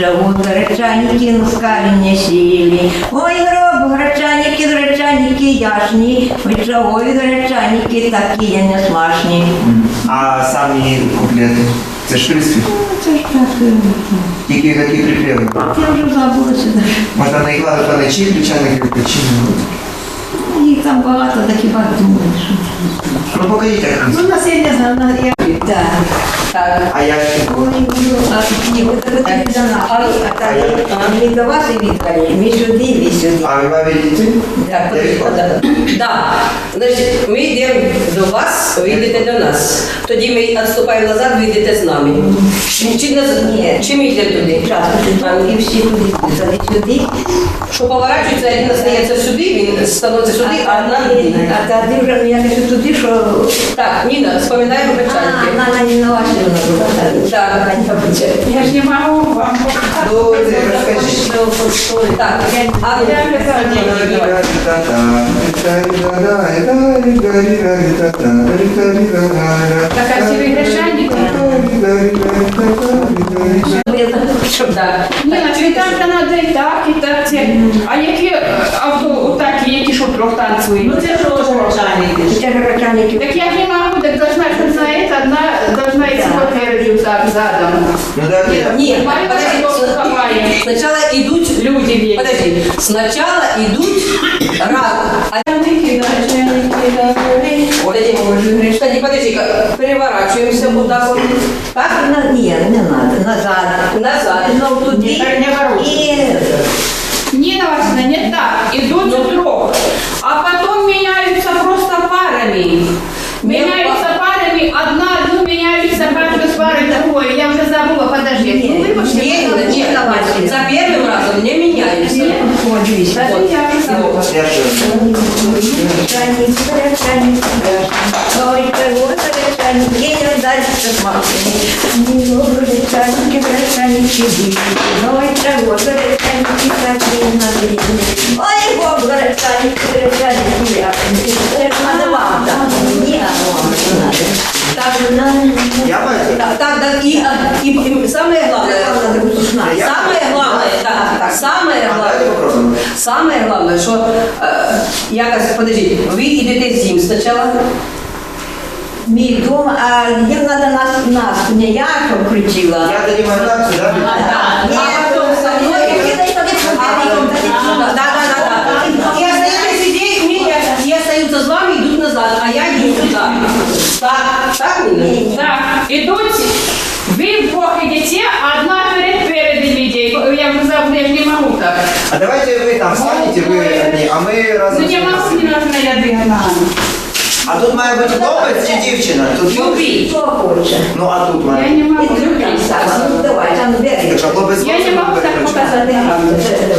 Живут гречаніки, ну скалені сілі. Ой, гроб, гречаніки, гречаніки яшні, Ой, чавої гречаніки такі є не смашні. А самі куплети? Це ж приспів? Ну, це ж так. Е, ну. Тільки такі припеви. Я вже забула сюди. Можна наїклати паничі, ключа на ключі. Ну, їх там багато, так і багато думаєш. Ну покажіть як. Ну, нас я не знаю, на- я... Так, так. А я ще Ой, ну, а ні, от це тобі до нас. А так, не до вас і віддалі. Ми сюди, ви сюди. А ви мамі діти? Так, Я відходжу. Так, значить, ми йдемо до вас, ви йдете до нас. Тоді ми відступаємо назад, ви йдете з нами. Чи, чи, назад? Ні. чи ми йдемо туди? Час, і всі туди, туди, сюди. Що поворачується, він стається сюди, він становиться сюди, а нам ні. А тоді вже я кажу туди, що... Так, Ніна, споминаємо А, печальки. вона не на ваші вона була. Так, Я ж не могу вам показать. Ну, це розкажіть. так. А, Я не знаю. Так, а ці грешальники? Щоб так. Ні, на світанка надо і так, і так. Це. А які е, авто, отакі, які що трьох танцюють? Ну це ж розмовчальники. Це ж раканики. Так я ж не могу, так должна ж знает, одна должна идти попереду за задом. Ну да, ні. Ні, Понятно, подожди, что ховає. Спочатку йдуть Люди весь. Подожди, сначала идут рак. А Подожди, подожди, подожди, переворачиваемся вот так вот. Так? На- Ні, не треба. Назад. Назад. Знов туди. Не ворочайся. І... Нина Васильевна, не так. Идут в забыла. Я що? Гречаник, гречаник, Ой, чого це гречаник, є не дальше смакує. Ні, о, гречаники, гречаники, диві. Ой, чого це гречаники такі надивні. Ой, Бог, гречаники, гречаники, ясні. Це ж надо вам, так? Ні, а вам не надо. Так, на- Я маю? Так, так, да, и, и, и самое главное, Це надо бути знати. Самое, да, так, самое главное, самое главное, что э, якось, подождите, ви йдете с ним сначала? Мій дом, а їм треба нас, нас, не я крутила. Я тоді мандат, так? А, да. Ну, ні, то. Я остаюся сидіти, з вами, йдуть назад, а я йду сюди. Так, так, Ніна? Так, ідуть Я уже забыла, я ж не могу так. А давайте ви там станете, ви одні, а ми разом. Ну не могу, не нужно, я дыхаю. А тут має бути хлопець чи дівчина? Тут Любви. Хто хоче? Ну а тут Я має. не могу. І другий сам. Ну, давай, там бери. Якщо хлопець Я не можу так показати. Ну, Давайте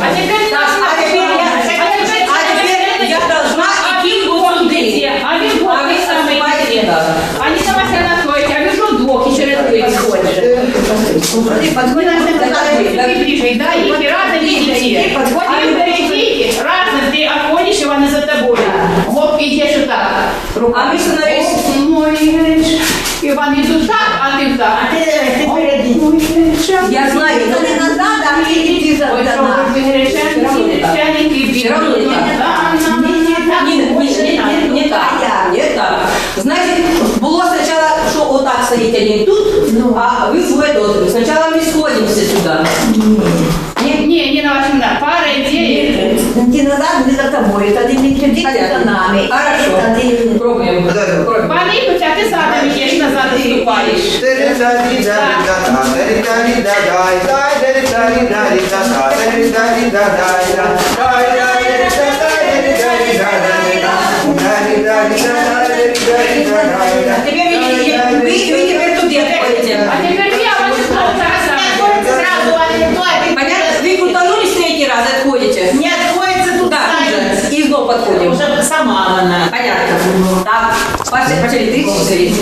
А теперь Подходи, Вы подходи. должны подойти ближе, да, и разом идите. подходи. А вы идите, разом ты отходишь, и он за тобой. Вот идешь вот так. А мы становились... Мой говоришь, Иван идут так, а ты так. А ти, ти перейди. Я знаю, Ти не назад, а ти йди за Ой, за что нас. вы грешаники, грешаники, Все равно не так. Да, Ні, ні, ні, ні, не так, не так. Значить, було спочатку, що отак стоїть один тут, Ну. а ви двоє тут. Спочатку ми сходимося сюди. Не, не, не на вашем, на пара идеи. Ти назад, ми за тобою, тоді ми туди, ти за нами. Хорошо. Тоді... Пробуємо. Пробуємо. Помнить, а ты задом идешь, назад наступаешь. А Она. Понятно. Так, пошли, пошли, три, четыре.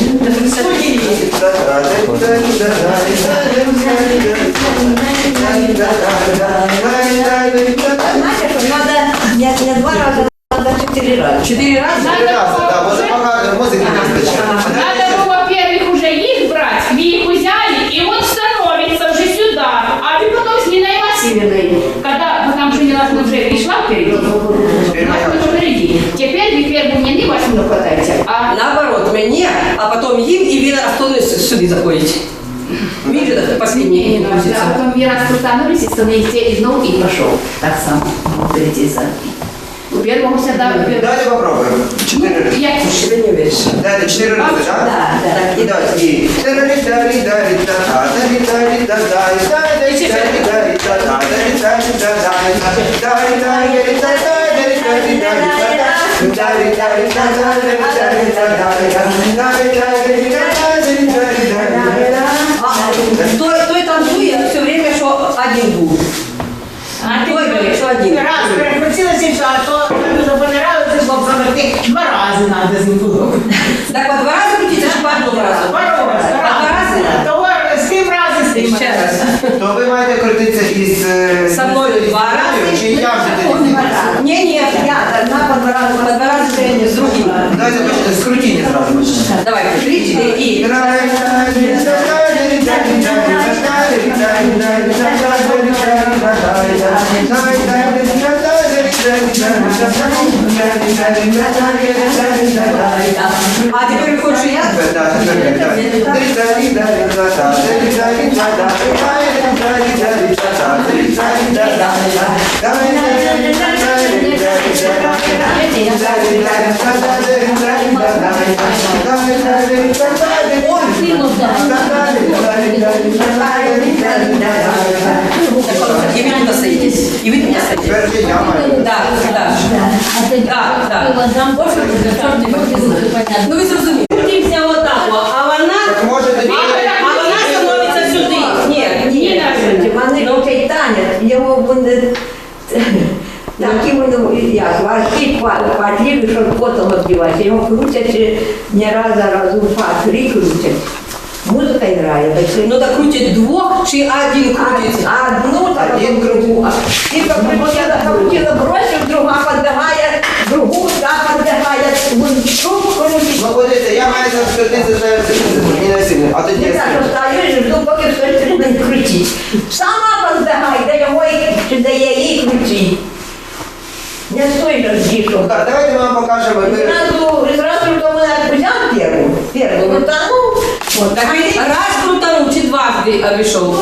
Знаете, что надо не, не два раза, надо четыре раза. Четыре раза? Надо Да, вот пока музыки не вистачає. Надо, было, во-первых, уже их брать, вы их взяли, и он становится уже сюда, а вы потом с Ниной Васильевной, когда, потому что Нина уже пришла впереди, Васильевна впереди, теперь вы первую Нины Васильевну хватаете, а Наоборот, мені, а потім їм, і він автономно сюди заходить. Він же так останній не надо, а крутиться. потом вы раз становитесь, становитесь и снова и пошел, так само, впереди за. У первого всегда, у первого. Давайте попробуємо. Чотири рази. Я Тебе не вірш. Дайте чотири рази, так? Да, да. Так, і давайте. І... той, той танцює все время, що один був. А Той говорить, що один. раз перекрутилася, а то понравилося, бо завжди два рази треба з ним було. Так по два крутіння зразу почнемо. Давай, три, чотири і. А тепер виходить, що я? І ви тут стоїтесь. І ви тут стоїтесь. Тепер вже я маю. Так, так. Так, так. Ну ви зрозуміли. Крутимося отак, а вона... Так може тоді... А вона становиться сюди. Ні, ні. Ніна Васильівна. Вони крутять танець, його буде такі воно, як, важкі квадрі, що потім відбивається. Його крутять не раз, а разу два, три крутять. Музика грає. так що- Ну так крутять двох чи один крутиться? А одну так Один другу. Типа крутила, крутила, бросив, друга подбігає, другу та подбігає. Вон шум крутить. Ну, подивіться, я маю зараз крутитися за Ніна Васильівна, а тоді я стою жду, поки хтось треба не крутить. Сама же дішу. Так, давайте ми вам покажемо. И Ми- сразу, и сразу, что мы взял первую, первую, ну там, ну, вот, Так він раз крутанув чи дважди обійшов?